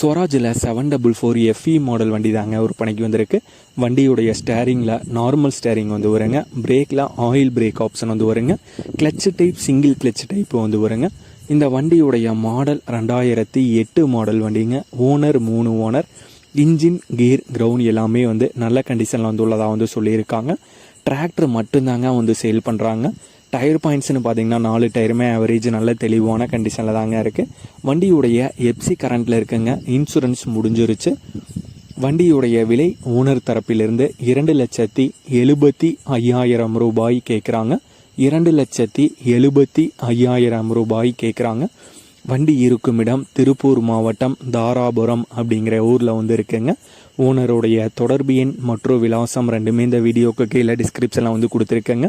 ஸ்வராஜில் seven double four FE model வண்டி தாங்க விற்பனைக்கு வந்திருக்கு. வண்டியுடைய ஸ்டேரிங்கில் நார்மல் ஸ்டேரிங் வந்து வருங்க. பிரேக்கில் ஆயில் பிரேக் ஆப்ஷன் வந்து வருங்க. Clutch type single clutch type வந்து வருங்க. இந்த வண்டியுடைய மாடல் ரெண்டாயிரத்தி எட்டு மாடல் வண்டிங்க. ஓனர் மூணு ஓனர் இன்ஜின் கீர் கிரவுண்ட் எல்லாமே வந்து நல்ல கண்டிஷனில் வந்து உள்ளதாக வந்து சொல்லியிருக்காங்க. டிராக்டர் மட்டும்தாங்க வந்து சேல் பண்ணுறாங்க டயர் பாயிண்ட்ஸ்னு பார்த்தீங்கன்னா நாலு டயருமே ஆவரேஜ் நல்ல தெளிவான கண்டிஷனில் தாங்க இருக்குது வண்டியுடைய எப்சி கரண்ட்டில் இருக்குங்க. இன்சூரன்ஸ் முடிஞ்சிருச்சு. வண்டியுடைய விலை ஓனர் தரப்பிலிருந்து இரண்டு லட்சத்தி எழுபத்தி ஐயாயிரம் ரூபாய் கேட்குறாங்க இரண்டு லட்சத்தி எழுபத்தி ஐயாயிரம் ரூபாய் கேட்குறாங்க வண்டி இருக்கும் இடம் திருப்பூர் மாவட்டம் தாராபுரம் அப்படிங்கிற ஊரில் வந்து இருக்குங்க. ஓனருடைய தொடர்பு எண் மற்றும் விலாசம் ரெண்டுமே இந்த வீடியோக்கு கீழே டிஸ்கிரிப்ஷனில் வந்து கொடுத்துருக்கேங்க.